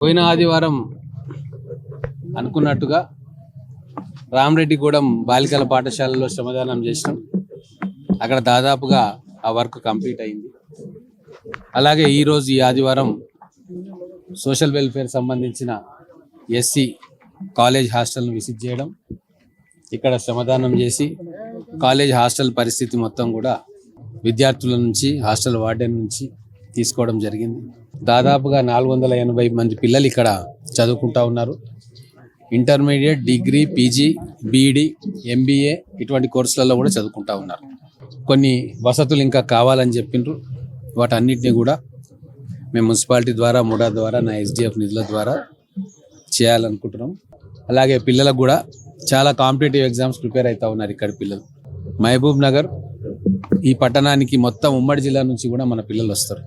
పోయిన ఆదివారం అనుకున్నట్టుగా రామరెడ్డిగూడెం బాలికల పాఠశాలలో శ్రమదానం చేసినాం. అక్కడ దాదాపుగా ఆ వర్క్ కంప్లీట్ అయింది. అలాగే ఈరోజు ఈ ఆదివారం సోషల్ వెల్ఫేర్ సంబంధించిన ఎస్సీ కాలేజ్ హాస్టల్ను విసిట్ చేయడం ఇక్కడ శ్రమదానం చేసి కాలేజ్ హాస్టల్ పరిస్థితి మొత్తం కూడా విద్యార్థుల నుంచి హాస్టల్ వార్డెన్ నుంచి తీసుకోవడం జరిగింది. దాదాపుగా నాలుగు వందల ఎనభై మంది పిల్లలు ఇక్కడ చదువుకుంటా ఉన్నారు. Intermediate degree PG BEd MBA ఇటువంటి కోర్సులలో కూడా చదువుకుంటా ఉన్నారు. కొన్ని వసతులు ఇంకా కావాలని చెప్పిండ్రు వాటన్నిటిని కూడా మేము మున్సిపాలిటీ ద్వారా ముడా ద్వారా నా ఎస్డిఎఫ్ నిధుల ద్వారా చేయాలనుకుంటున్నాం. అలాగే పిల్లలకు కూడా చాలా కాంపిటేటివ్ ఎగ్జామ్స్ ప్రిపేర్ అవుతా ఉన్నారు ఇక్కడ పిల్లలు. మహబూబ్ నగర్ ఈ పట్టణానికి మొత్తం ఉమ్మడి జిల్లా నుంచి కూడా మన పిల్లలు వస్తారు.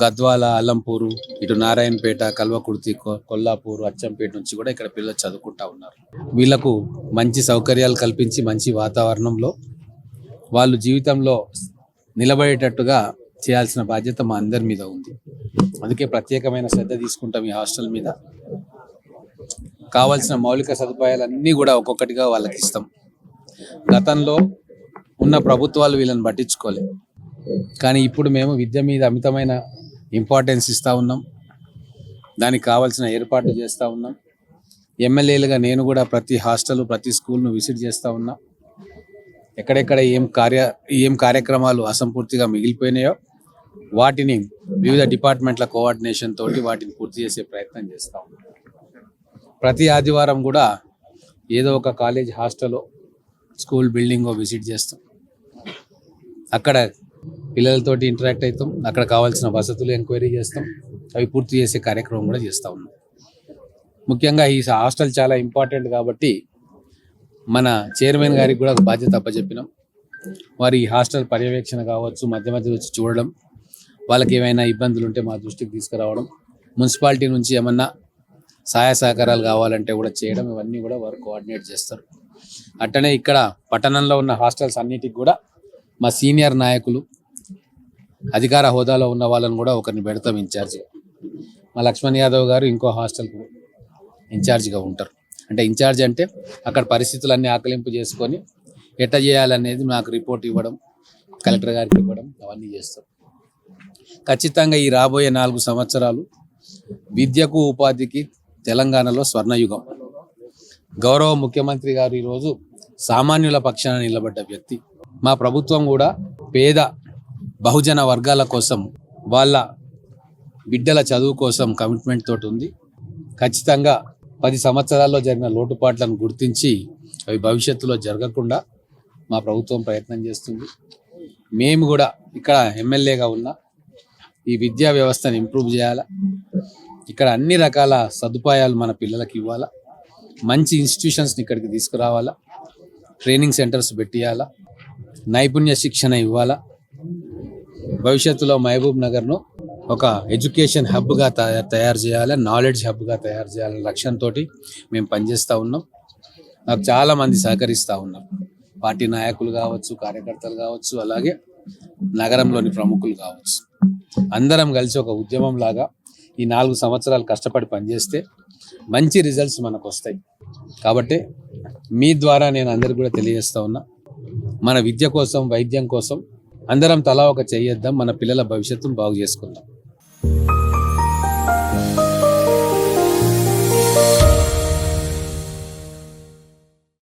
గద్వాల అల్లంపూరు ఇటు నారాయణపేట కల్వకుర్తి కొల్లాపూరు అచ్చంపేట నుంచి కూడా ఇక్కడ పిల్లలు చదువుకుంటా ఉన్నారు. వీళ్ళకు మంచి సౌకర్యాలు కల్పించి మంచి వాతావరణంలో వాళ్ళు జీవితంలో నిలబడేటట్టుగా చేయాల్సిన బాధ్యత మా అందరి మీద ఉంది. అందుకే ప్రత్యేకమైన శ్రద్ధ తీసుకుంటాం ఈ హాస్టల్ మీద. కావాల్సిన మౌలిక సదుపాయాలన్నీ కూడా ఒక్కొక్కటిగా వాళ్ళకి ఇస్తాం. గతంలో ఉన్న ప్రభుత్వాలు వీళ్ళని పట్టించుకోలేదు కానీ ఇప్పుడు మేము విద్య మీద అమితమైన ఇంపార్టెన్స్ ఇస్తూ ఉన్నాం. దానికి కావాల్సిన ఏర్పాట్లు చేస్తూ ఉన్నాం. ఎమ్మెల్యేలుగా నేను కూడా ప్రతి హాస్టల్ ప్రతి స్కూల్ను విజిట్ చేస్తూ ఉన్నా. ఎక్కడెక్కడ ఏం కార్య ఏం కార్యక్రమాలు అసంపూర్తిగా మిగిలిపోయినాయో వాటిని వివిధ డిపార్ట్మెంట్ల కోఆర్డినేషన్ తోటి వాటిని పూర్తి చేసే ప్రయత్నం చేస్తూ ఉన్నాం. ప్రతి ఆదివారం కూడా ఏదో ఒక college hostel school building visit చేస్తాం. అక్కడ పిల్లలతోటి ఇంటరాక్ట్ అవుతాం. అక్కడ కావాల్సిన వసతులు ఎంక్వైరీ చేస్తాం. అవి పూర్తి చేసే కార్యక్రమం కూడా చేస్తూ ఉన్నాం. ముఖ్యంగా ఈ హాస్టల్ చాలా ఇంపార్టెంట్ కాబట్టి మన చైర్మన్ గారికి కూడా ఒక బాధ్యత అప్పచెప్పినాం. వారి ఈ హాస్టల్ పర్యవేక్షణ కావచ్చు మధ్య మధ్య వచ్చి చూడడం వాళ్ళకి ఏమైనా ఇబ్బందులు ఉంటే మా దృష్టికి తీసుకురావడం మున్సిపాలిటీ నుంచి ఏమన్నా సహాయ సహకారాలు కావాలంటే కూడా చేయడం ఇవన్నీ కూడా వారు కోఆర్డినేట్ చేస్తారు. అట్టనే ఇక్కడ పట్టణంలో ఉన్న హాస్టల్స్ అన్నిటికి కూడా మా సీనియర్ నాయకులు అధికార హోదాలో ఉన్న వాళ్ళని కూడా ఒకరిని పెడతాం ఇన్ఛార్జ్ మా లక్ష్మణ్ యాదవ్ గారు ఇంకో హాస్టల్కు ఇన్ఛార్జ్గా ఉంటారు. అంటే ఇన్ఛార్జ్ అంటే అక్కడ పరిస్థితులన్నీ ఆకలింపు చేసుకొని ఎట్ట చేయాలనేది నాకు రిపోర్ట్ ఇవ్వడం కలెక్టర్ గారికి ఇవ్వడం అవన్నీ చేస్తాం ఖచ్చితంగా ఈ రాబోయే నాలుగు సంవత్సరాలు విద్యకు ఉపాధికి తెలంగాణలో స్వర్ణయుగం. గౌరవ ముఖ్యమంత్రి గారు ఈరోజు సామాన్యుల పక్షాన నిలబడ్డ వ్యక్తి. మా ప్రభుత్వం కూడా పేద బహుజన వర్గాల కోసం వాళ్ళ బిడ్డల చదువు కోసం కమిట్మెంట్ తోటి ఉంది. ఖచ్చితంగా పది సంవత్సరాల్లో జరిగిన లోటుపాట్లను గుర్తించి అవి భవిష్యత్తులో జరగకుండా మా ప్రభుత్వం ప్రయత్నం చేస్తుంది. మేము కూడా ఇక్కడ ఎమ్మెల్యేగా ఉన్న ఈ విద్యా వ్యవస్థను ఇంప్రూవ్ చేయాలా? ఇక్కడ అన్ని రకాల సదుపాయాలు మన పిల్లలకి ఇవ్వాలా? మంచి ఇన్స్టిట్యూషన్స్ని ఇక్కడికి తీసుకురావాలా? ట్రైనింగ్ సెంటర్స్ పెట్టియాలా? నైపుణ్య శిక్షణ ఇవ్వాలా? భవిష్యత్తులో మహబూబ్ నగర్ను ఒక ఎడ్యుకేషన్ హబ్గా తయారు చేయాలి నాలెడ్జ్ హబ్గా తయారు చేయాలనే లక్ష్యంతో మేము పనిచేస్తూ ఉన్నాం. నాకు చాలా మంది సహకరిస్తూ ఉన్నారు. పార్టీ నాయకులు కావచ్చు కార్యకర్తలు కావచ్చు అలాగే నగరంలోని ప్రముఖులు కావచ్చు. అందరం కలిసి ఒక ఉద్యమం లాగా ఈ నాలుగు సంవత్సరాలు కష్టపడి పనిచేస్తే మంచి రిజల్ట్స్ మనకు వస్తాయి కాబట్టి మీ ద్వారా నేను అందరికి కూడా తెలియజేస్తా ఉన్నా మన విద్య కోసం వైద్యం కోసం అందరం తలా ఒక చెయ్యేద్దాం మన పిల్లల భవిష్యత్తును బాగు చేసుకుందాం